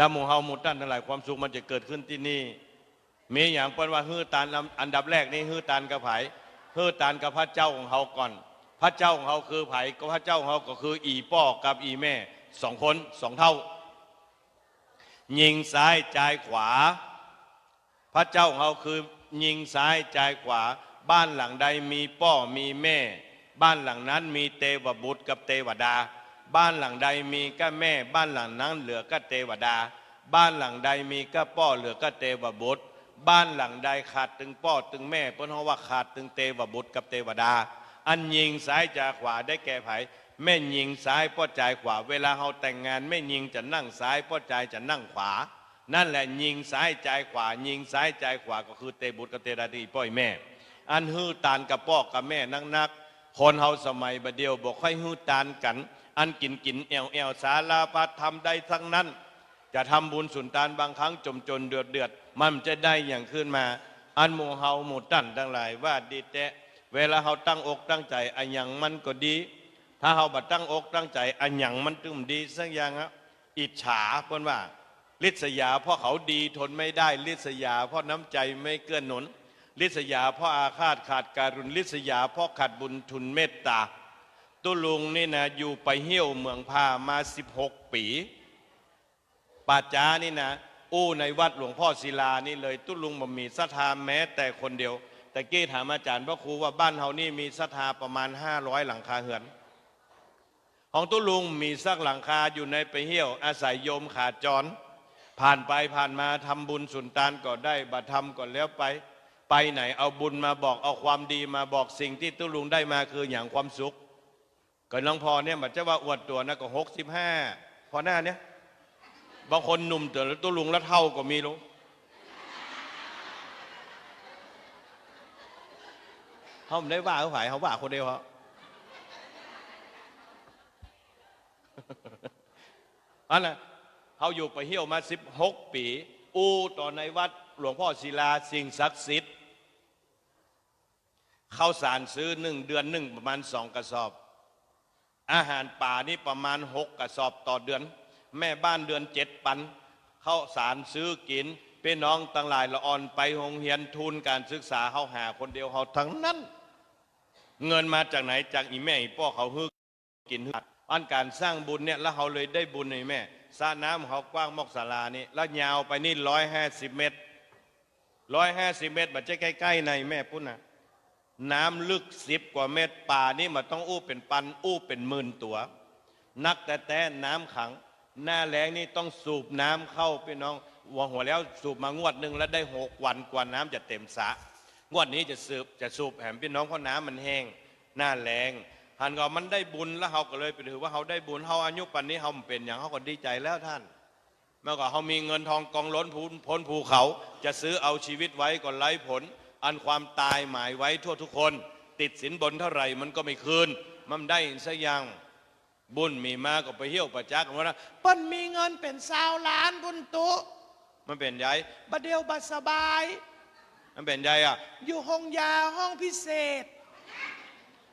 แล้วหมู่เฮาหมู่ตั้นทั้งหลายความสุขมันจะเกิดขึ้นที่นี่ มีอย่างเปิ้นว่าฮื้อตานอันดับแรกนี่ฮื้อตานกับไผ่ฮื้อตานกับพระเจ้าของเฮาก่อน พระเจ้าของเฮาคือไผ่ก็พระเจ้าของเฮาก็คือ อีป้อกับอีแม่สองคนสองเท่า ยิงซ้ายจ่ายขวา พระเจ้าของเขาคือยิงซ้ายจ่ายขวา บ้านหลังใดมีป้อมีแม่ บ้านหลังนั้นมีเทวบุตรกับเทวดา บ้านหลังใดมีก็แม่ บ้านหลังนั้นเหลือก็เทวดา บ้านหลังใดมีก็ป้อเหลือก็เทวบุตร บ้านหลังใดขาดตึงป้อตึงแม่เพราะว่าขาดตึงเทวบุตรกับเทวดา อันยิงซ้ายจ่ายขวาได้แก่ไผแม่ยิงซ้ายป้อจ่ายขวา เวลาเขาแต่งงานแม่ยิงจะนั่งซ้ายป้อจ่ายจะนั่งขวา นั่นแหละยิงซ้ายจ่ายขวา ยิงซ้ายจ่ายขวาก็คือเตบุตรกับเตดาดีป้อยแม่ อันฮื้อตานกับป้อกับแม่นักนักคนเฮาสมัยบดเดียวบอกค่อยฮื้อตานกัน อันกินกินแอวแอวสาลาพัดทำได้ทั้งนั้น จะทำบุญสุนทานบางครั้งจมจนเดือดเดือด มันจะได้อย่างขึ้นมา อันหมู่เฮาหมู่ตั้นทั้งหลายว่าดีแต่เวลาเฮาตั้งอกตั้งใจอันหยังมันก็ดี ถ้าเฮาบัดตั้งอกตั้งใจอันหยังมันตึมดีสักอย่างอะอิจฉาเพิ่นว่าลิษยาเพราะเขาดีทนไม่ได้ลิษยาเพราะน้ำใจไม่เกื้อหนุน ลิษยาเพราะอาฆาตขาดการุณลิษยาเพราะขาดบุญทุนเมตตา ตุลุงนี่นะอยู่ไปเหี่ยวเมืองพามา 16 ปีป่าจ้านี่นะอู้ในวัดหลวงพ่อศิลานี่เลย ตุลุงบ่มีศรัทธาแม้แต่คนเดียว แต่กี้ถามอาจารย์พระครูว่าบ้านเฮานี่มีศรัทธาประมาณ 500 หลังคาเหือน ของตุลุงมีสักหลังคาอยู่ในไปเหี่ยว อาศัยโยมขาจร ผ่านไปผ่านมาทำบุญสุนทานก็ได้บัตรทำก็แล้วไป ไปไหนเอาบุญมาบอกเอาความดีมาบอกสิ่งที่ตุลุงได้มาคืออย่างความสุข ก็น้องพอเนี่ยมันจะว่าอวดตัวนะก็หกสิบห้าพอหน้าเนี่ยบางคนหนุ่มแต่ตุลุงแล้วเท่าก็มีรู้เขาไม่ได้ว่าเขาขายเขาว่าคนเดียวเขาอันน่ะเขาอยู่ไปเที่ยวมา16ปี อูต่อในวัดหลวงพ่อศิลาสิ่งศักดิ์สิทธิ์เข้าวสารซื้อหนึ่งเดือนหนึ่งประมาณสองกระสอบ อาหารป่านี่ประมาณหกกระสอบต่อเดือน แม่บ้านเดือนเจ็ดปันเข้าสารซื้อกินพี่น้องตั้งหลายละอ่อนไปโรงเรียนทุนการศึกษาเขาหาคนเดียวเขาทั้งนั้น เงินมาจากไหนจากอีแม่อีพ่อเขาฮึกกินอันการสร้างบุญเนี่ยแล้วเขาเลยได้บุญในแม่สระน้ำเขากว้างมอกศาลานี่แล้วยาวไปนี่ร้อยห้าสิบเมตรร้อยห้าสิบเมตรมันจะใกล้ๆในแม่พุ่นนะ น้ำลึกสิบกว่าเมตรป่านี่มันต้องอู้เป็นปัน อู้เป็นหมื่นตัว นักแต่แต่น้ำขัง หน้าแล้งนี่ต้องสูบน้ำเข้าพี่น้องหัวหัวแล้วสูบมางวดหนึ่งแล้วได้หกวันกว่าน้ำจะเต็มสระงวดนี้จะสูบจะสูบแหมพี่น้องเพราะน้ำมันแห้ง หน้าแรงหันก็มันได้บุญแล้วเขาก็เลยไปถือว่าเขาได้บุญเขาอายุปันนี้เขาเป็นอย่างเขาก็ดีใจแล้วท่านเมื่อก่อนเขามีเงินทองกองล้นพูนพ้นภูเขา จะซื้อเอาชีวิตไว้ก็ไร้ผล อันความตายหมายไว้ทั่วทุกคน ติดสินบนเท่าไหร่มันก็ไม่คืน มันได้สักอย่างบุญมีมากก็ไปเที่ยวประจักษ์กันว่าเปิ้นมีเงินเป็นสาวล้านบุญตุ มันเป็นไงบัดเดียวบัดสบาย มันเป็นไงอะ อยู่ห้องยาห้องพิเศษ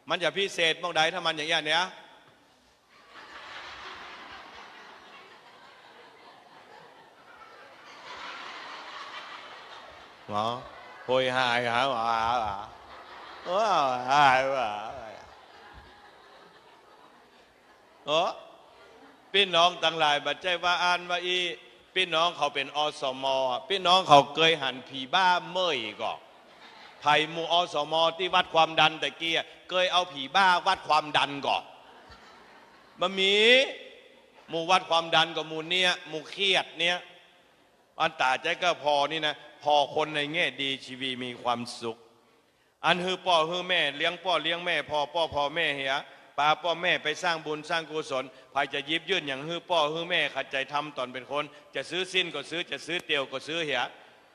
มันจะพิเศษบ้างใดถ้ามันอย่างเงี้ยเนี่ยหมอ โอยหายหาหมาหาว้าหายวะเออพี่น้องตั้งหลายบัดใจว่าอ่านว่าอี พี่น้องเขาเป็นอสมอพี่น้องเขาเคยหันผีบ้าเมื่อยก่อนไผ่หมู่อสมที่วัดความดันแต่กี้อะเคยเอาผีบ้าวัดความดันก่อนมันมีหมู่วัดความดันกับหมู่เนี้ยหมู่เครียดเนี้ยอันตาใจก็พอนี่นะ พอคนในแง่ดีชีวีมีความสุข อันฮือพ่อฮือแม่เลี้ยงพ่อเลี้ยงแม่พ่อพ่อพ่อแม่เหียปาพ่อแม่ไปสร้างบุญสร้างกุศลภายจะยิบยื่นอย่างฮือพ่อฮือแม่ขัดใจทำตอนเป็นคน จะซื้อสิ้นก็ซื้อจะซื้อเตียวก็ซื้อเหีย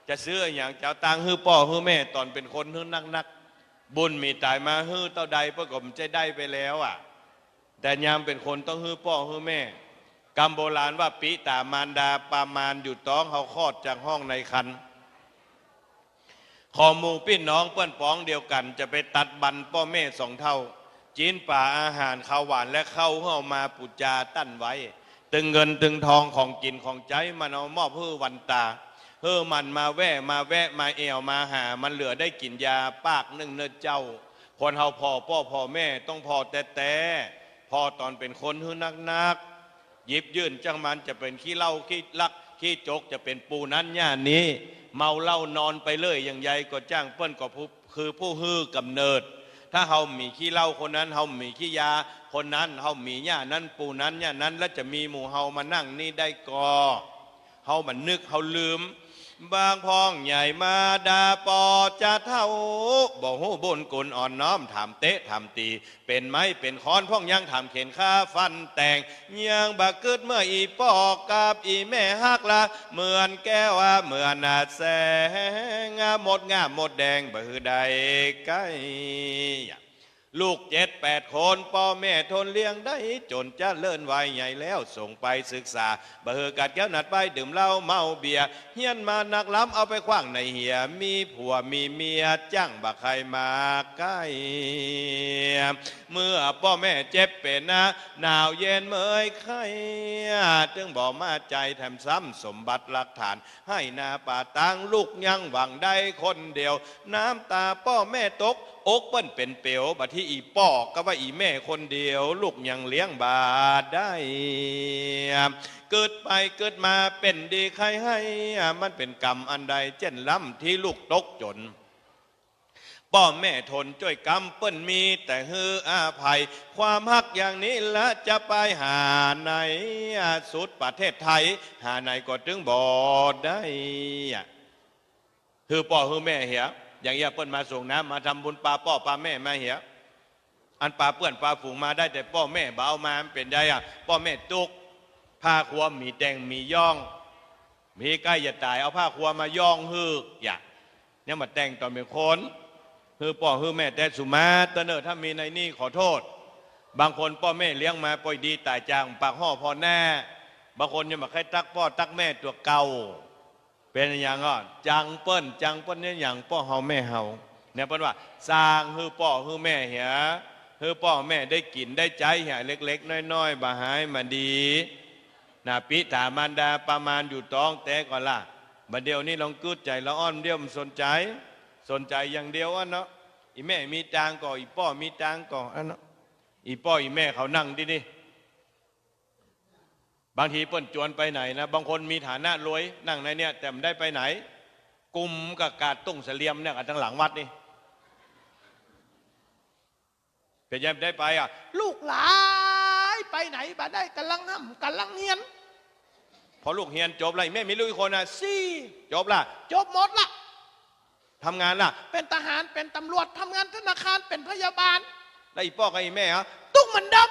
จะซื้ออย่างจะเอาตังฮือพ่อฮือแม่ตอนเป็นคนฮือนักนักบุญมีตายมาฮือเต้าใดประกอบจะได้ไปแล้วอะ แต่ยามเป็นคนต้องฮือพ่อฮือแม่กรรมโบราณว่าปิตามารดาปามานอยู่ท้องเขาคลอดจากห้องในคัน ขอมูพี่น้องเพื่อนป้องเดียวกัน จะไปตัดบันพ่อแม่สองเท่า จีนป่าอาหารข้าวหวานและข้าวเข้ามาปุจจาตั้นไว้ ตึงเงินตึงทองของกินของใจมันเอามอบเพื่อวันตาเพื่อมันมาแวะมาแวะมาเอวมาหา มันเหลือได้กินยาปากนึ่งเนื้อเจ้า คนเฮาพ่อพ่อพ่อแม่ต้องพ่อแต่แต่พ่อตอนเป็นคนหื้อนักนักหยิบยื่นจังมันจะเป็นขี้เล้าขี้ลัก ขี้จกจะเป็นปูนั้นย่านนี้ เมาเหล้านอนไปเลยอย่างใหญ่ก็จ้างเปิ้นก็ผู้คือผู้ฮื้อกำเนิด ถ้าเฮามีขี้เหล้าคนนั้นเฮามีขี้ยา คนนั้นเฮามีย่านั้นปูนั้นย่านั้น แล้วจะมีหมู่เฮามานั่งนี่ได้กอเฮามันนึกเฮาลืม บางพ้องใหญ่มาดาปอจะเท่าบอกหูบนกุลอ่อนน้อมถามเตะถามตี เป็นไม้เป็นค้อนพ้องยังถามเข็นข้าฟันแต่งยังบักกิดเมื่ออีปอกกับอีแม่ฮักละเหมือนแก้วเหมือนนาแสงงาหมดงามหมดแดงบือใดใกล้ ลูกเจ็ดแปดคนพ่อแม่ทนเลี้ยงได้จนจะเลิ่อนวัยใหญ่แล้วส่งไปศึกษาเบื่อกัดแก้วหนัดไปดื่มเหล้าเมาเบียร์เฮียนมานักล้ำเอาไปคว้างในเหียมีผัวมีเมียจ้างบักใครมาใกล้เมื่อพ่อแม่เจ็บเป็นนะหนาวเย็นเมื่อยไข้จึงบอกมาใจแถมซ้ำสมบัติหลักฐาน ให้นาป่าตังลูกยังหวังได้คนเดียว น้ำตาพ่อแม่ตก อกเปิ้นเป็นเปียวบัดที่อีป้อก็ว่าอีแม่คนเดียว ลูกยังเลี้ยงบาดได้ เกิดไปเกิดมาเป็นดีใครให้ มันเป็นกรรมอันใดเช่นล้ำที่ลูกตกจนป้อแม่ทนจ้วยกรรมเปิ้นมีแต่ฮืออาภัย ความฮักอย่างนี้ละจะไปหาไหนสุดประเทศไทย หาไหนก็ถึงบอดได้ฮือป้อฮือแม่เหีย อย่างเงี้ยเปิ้นมาส่งน้ำมาทำบุญปลาป้อปลาแม่มาเหียอันปลาเปื้อนปลาฝูงมาได้แต่ป้อแม่เบามามันเป็นได้อะป้อแม่ตุกผ้าครัวมีแดงมีย่อง มีใกล้จะตายเอาผ้าครัวมาย่องฮืออย่าเนี่ยมาแต่งตอนเป็นคนคือพ่อคือแม่แต่สุมาตเนอถ้ามีในนี่ขอโทษ บางคนพ่อแม่เลี้ยงมาป่อยดีตายจางปากห่อพอแน่บางคนยังมาใครตักพ่อตักแม่ตัวเก่า เป็นอย่างก็จังเปิ้นจังเปิ้นเนี่ยอย่างพ่อเฮาแม่เฮาเนี่ยเปิ้นว่าสร้างคือพ่อคือแม่เหียคือพ่อแม่ได้กินได้ใจเหียเล็ก ๆ น้อยๆบาหายมาดีนาปิถามันดาประมาณอยู่ต้องแต่ก่อนล่ะบัดเดียวนี้ลองกึดใจละอ้อนเดียวมันสนใจ สนใจอย่างเดียวอะเนาะอีแม่มีจางก่ออีป้อมีจางก่ออันเนาะอีป้ออีแม่เขานั่งดิดิ บางทีเปิ้นจวนไปไหนนะบางคนมีฐานะรวยนั่งในเนี่ย แต่ไม่ได้ไปไหน กลุ่มกับกาดตุ้งเสลียมเนี่ยกันทั้งหลังวัดนี่เป็นยังได้ไปอะ ลูกหลายไปไหนบ่ได้กำลังห้ำกำลังเฮียน พอลูกเฮียนจบแล้วอีแม่มีลูกอีกคนอะสี่จบละจบหมดละทำงานล่ะ เป็นทหารเป็นตำรวจทำงานธนาคารเป็นพยาบาล แล้วอีป้อกับอีแม่อะตุ้งเหมือนเดิม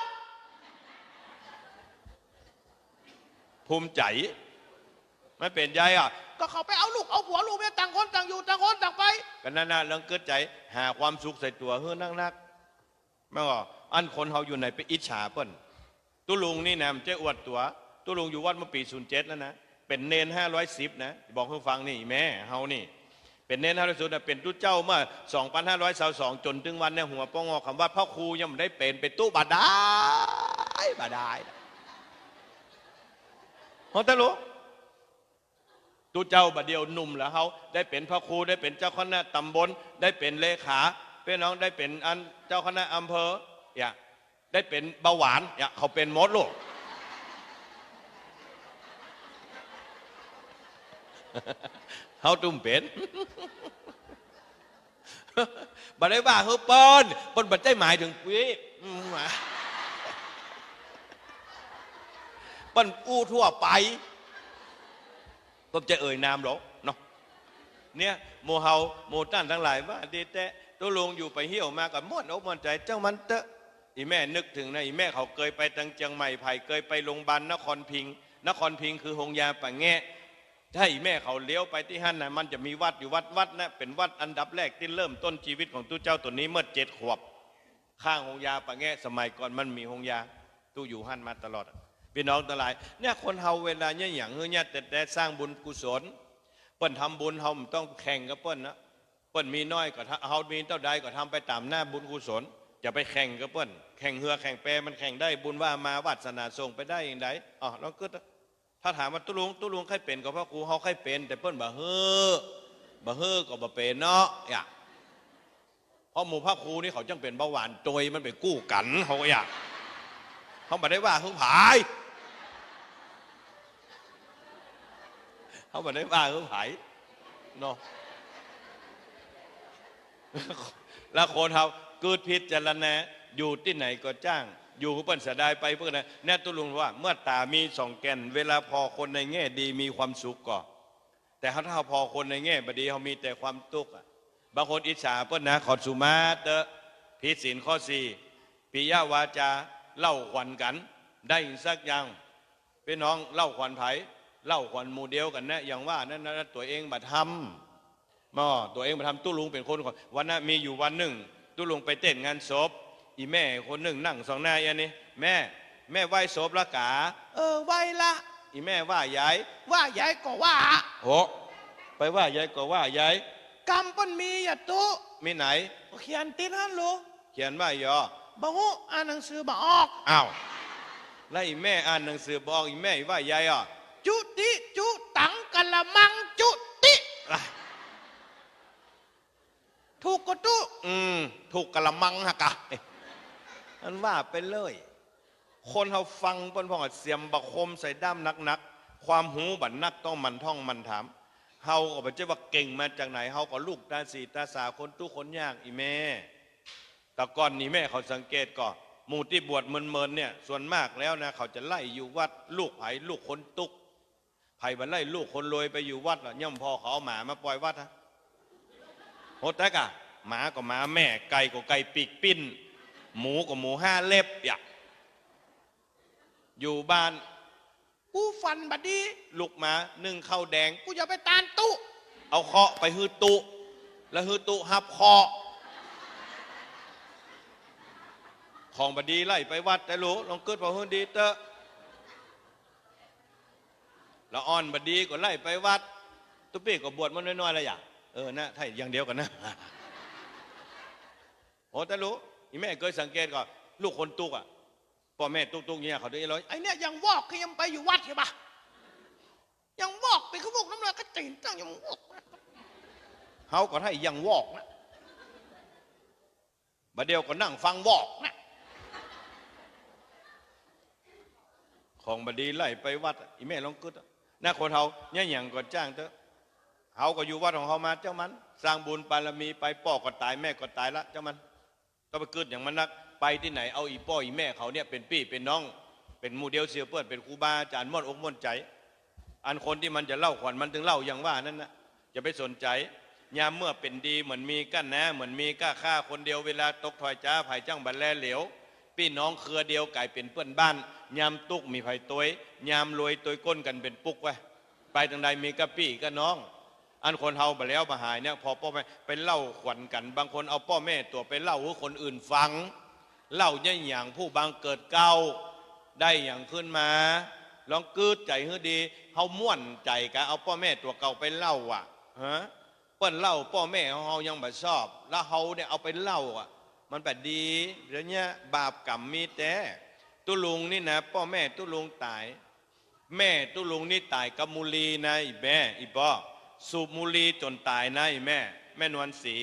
ภูมิใจไม่เป็นใจอะ ก็เขาไปเอาลูกเอาผัวลูกเมียต่างคนต่างอยู่ต่างคนต่างไปกันนั่นนะเรื่องเกิดใจหาความสุขใส่ตัวเฮ้อนักนักๆแม่งก็อันคนเฮาอยู่ในไปอิจฉาเปิ้นตุลุงนี่นะมันเจ้อวดตัวตุลุงอยู่วัดเมื่อปีศูนย์เจ็ดแล้วนะเป็นเนนห้าร้อยสิบนะบอกให้ฟังนี่แม่เฮานี่ เป็นเนนห้าร้อยสิบเป็นตู้เจ้าเมื่อสองพันห้าร้อยสาสองจนถึงวันเนี่ยหัวป้องงอคำว่าพ่อครูยังไม่ได้เป็นเป็นตู้บาดาลบาดาลเฮาแต่รู้ตู้เจ้าบัดเดียวหนุ่มแล้วเขาได้เป็นพระครูได้เป็นเจ้าคณะตำบลได้เป็นเลขาพี่น้องได้เป็นอันเจ้าคณะอำเภออย่าได้เป็นเบาหวานอย่าเขาเป็นมดลูกเขาตุ้มเป็นบัดได้ว่าเฮ้ยปอนปอนบัดใจหมายถึงปีอื มหมาปอนอู้ทั่วไปผมจะเอ่ยนามหรอเนาะเนี่ยโมเฮาโมต้านทั้งหลายว่าดีแต่ตัวลงอยู่ไปเหี่ยวมากับม่วนอกม่วนใจเจ้ามันเตอะอีแม่นึกถึงนะอีแม่เขาเคยไปตังเจียงใหม่ไผ่เคยไปโรงพยาบาลนครพิงค์นครพิงค์คือหงยาป่าแงะถ้าอีแม่เขาเลี้ยวไปที่ฮั่นนะมันจะมีวัดอยู่วัดวัดนะเป็นวัดอันดับแรกที่เริ่มต้นชีวิตของตู้เจ้าตัวนี้เมื่อเจ็ดขวบ ข้างหงยาป่าแงะสมัยก่อนมันมีหงยาตู้อยู่ฮั่นมาตลอด พี่น้องทั้งหลายเนี่ยคนเฮาเวลาเนี่ยอย่างเงี้ยเนี่ยแต่แต่สร้างบุญกุศลเปิ้นทำบุญเฮาต้องแข่งกับเปิ้นนะเปิ้นมีน้อยก็ทำเฮามีเท่าใดก็ทำไปตามหน้าบุญกุศลจะไปแข่งกับเปิ้นแข่งเรือแข่งแปรมันแข่งได้บุญว่ามาวัดสนาส่งไปได้อย่างไรอ๋อเราก็ถ้าถามว่าตุลุงตุลุงใครเป็นก็พระครูเขาใครเป็น แต่เปิ้นบ่เฮ้อบ่เฮ้อก็บ่เป็นเนาะอย่าเพราะหมู่พระครูนี่เขาจังเป็นเบาหวานโจยมันไปกู้กันเขาอยากเขาบ่ได้ว่าคือผายเขาบ่ได้ว่าคื อผายเนาะแล้วคนเขาเกิดพิจารณาอยู่ที่ไหนก็จ้าง อยู่เปิ้นเสียดายไปเพื่อนนะแน่ตุลุงว่า เมื่อตามีสองแก่น เวลาพอคนในแง่ดีมีความสุขก่อแต่ถ้าพอคนในแง่บดีเขามีแต่ความทุกข์อะบางคนอิจฉาเปิ้นนะขอสุมาเตอะพิสินข้อสี่ปิยาวาจาเล่าขวัญกัน ได้สักอย่างพี่น้องเล่าขวัญไผ เล่าขวัญหมู่เดียวกันนะอย่างว่านั่นนะตัวเองบัดทำมอตัวเองมาทำตู้ลุงเป็นคนก่อนวันนั้นมีอยู่วันหนึ่งตู้ลุงไปเต้นงานศพอีแม่คนหนึ่งนั่งสองหน้าอันนี้แม่ แม่ไหว้ศพละกา เออไว้ละอีแม่ว่ายายว่ายายก็ว่าโหไปว่ายายก็ว่ายายกำปั้นมีอย่าตุมีไหนเขียนติดฮันลูกเขียนว่ายอบ่ฮู้อ่านหนังสือบ่ออกอ้าวแล้วอีแม่อ่านหนังสือบอกอีแม่ว่ายายอะ จุติจุตังกะละมังจุติอะถูกก็ตุอืมถูกกะละมังฮะกะเอ๊ะอันว่าไปเลย คนเขาฟังเปิ้นพ่องเสียมบักคมใส่ด้ามนักๆความหูบันนักต้องมันท่องมันถามเฮาก็บ่ใช่ว่าเก่งมาจากไหนเฮาก็ลูกตาสีตาสาคนตู้คนยากอีแม่แต่ก่อนนี้แม่เขาสังเกตก่อนหมู่ที่บวชเมินๆเนี่ย ส่วนมากแล้วนะ เขาจะไล่อยู่วัดลูกไผ่ลูกคนตุก ไผ่บันไล่ลูกคนรวยไปอยู่วัดล่ะย่อมพอเขาเอาหมามาปล่อยวัดฮะโหดแท้กะหมาก็หมาแม่ไก่ก็ไก่ปีกปิ้น หมูก็หมูห้าเล็บอย่าอยู่บ้านกูฟันบัดดีลูกหมานึ่งข้าวแดง กูจะไปตานตุ เอาเคาะไปฮือตุ แล้วฮือตุหับเคาะของบดีไล่ไปวัดแต่รู้ลองเกิดพอฮือดีเตอะ แล้วอ่อนบดีก็ไล่ไปวัด ตุ๊ปี้ก็บวชมันน้อยๆแล้วอย่างเออนะถ้าอย่างเดียวกันนะโอ้แต่รู้อีแม่เคยสังเกตก่อนลูกคนตุกอะพ่อแม่ตุกตุกๆเนี่ยเขาได้ร้อยไอเนี่ยยังวอกคือยังไปอยู่วัดใช่ปะยังวอกไปขาบอกน้ำลายก็ตีนตั้งยังวอกเขาก็ให้ยังวอกนะบัดเดียวก็นั่งฟังวอกนะของบดีไล่ไปวัดอะอีแม่ลองกึด อะหน้าคนเฮาเนี่ยอย่างก็จ้างเถอะเฮาก็อยู่วัดของเฮามาเจ้ามัน สร้างบุญบารมีไปพ่อก็ตายแม่ก็ตายละเจ้ามันก็ไปเกึดอย่างมันนักไปที่ไหนเอาอีพ่ออีแม่เขาเนี่ยเป็นพี่เป็นน้อง เป็นมูเดียวเสียเพื่อนเป็นครูบาอาจารย์ม่อนอกม่อนใจ อันคนที่มันจะเล่าขวัญมันถึงเล่าอย่างว่านั่นนะอย่าไปสนใจยามเมื่อเป็นดีเหมือนมีกั้นนะเหมือนมีก้าฆ่าคนเดียวเวลาตกถอยจ้าไผ่จ้างบันแลเหลว พี่น้องเครือเดียวกลายเป็นเพื่อนบ้านยามตุกมีไผ่ตัวยยามรวยตัวยก้นกันเป็นปุกไว้ไปทางใดมีกะปี้ก็น้อง อันคนเฮาไปแล้วมาหายเนี่ยพอพ่อแม่ไปเล่าขวัญกัน บางคนเอาพ่อแม่ตัวไปเล่าให้คนอื่นฟัง เล่าเนี่ยอย่างผู้บางเกิดเก่าได้อย่างขึ้นมาลองกืดใจให้ดีเฮาม่วนใจกะเอาพ่อแม่ตัวเก่าไปเล่าอะฮะเปิ้นเล่าพ่อแม่เฮายังบ่ชอบ แล้วเฮาเนี่ยเอาไปเล่าอะ มันแบบดีเดี๋ยวเนี้ยบาปกรรมมีแต่ตุลุงนี่นะพ่อแม่ตุลุงตาย แม่ตุลุงนี่ตายกับมุลีนะอีแม่อีพ่อสูบมุลีจนตายนะอีแม่ แม่นวลศรี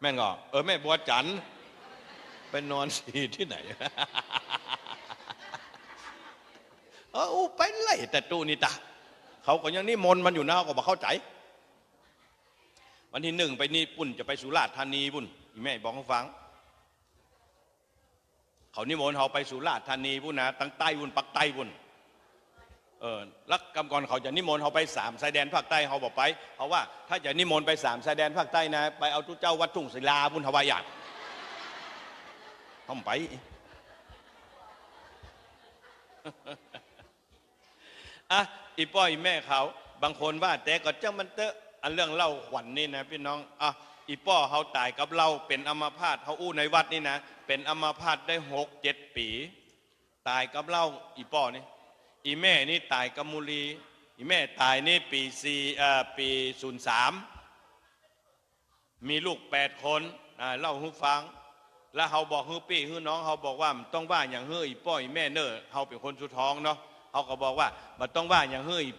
แม่งอเออแม่บัวจันเป็นนอนสีที่ไหนเอออู้ไปไล่แต่ตู้นี่ตาเขาก็ยังนิมนต์มันอยู่นะเขาก็บอกเข้าใจ วันที่หนึ่งไปนี่ปุ่นจะไปสุราษฎร์ธานีปุ่นอีแม่บอกให้ฟัง เขานิมนต์เขาไปสุราษฎร์ธานีปุ่นนะตั้งใต้ปุ่นปักใต้ปุ่นเออล้วกำก่อนเขาจะนิมนต์เขาไปสามชายแดนภาคใต้เขาบอกไปเขาว่าถ้าจะนิมนต์ไปสามชายแดนภาคใต้นะ ไปเอาทุเจ้าวัดทุ่งศิลาปุ่นทวายอยากเขาไปอะอีป้อยแม่เขา บางคนว่าแต่ก็เจ้ามันเตอะ อันเรื่องเล่าขวัญนี่นะพี่น้องอะอีป้อเขาตายกับเราเป็นอัมาพาตเขาอู้ในวัดนี่นะ เป็นอัมาพาตได้หกเจ็ดปี ตายกับเราอีป้อนี่อีแม่นี่ตายกับมุลีอีแม่ตายนี่ปีสี่เอ่อปีศูนย์สามมีลูกแปดคนอ่าเล่าให้ฟัง แล้วเฮาบอกฮื้อปี้ฮื้อน้องเฮาบอกว่ามันต้องว่าอย่างฮื้ออีป้อยแม่เนอเฮาเป็นคนสุดท้องเนาะเฮาก็บอกว่ามันต้องว่าอย่างฮื้ออี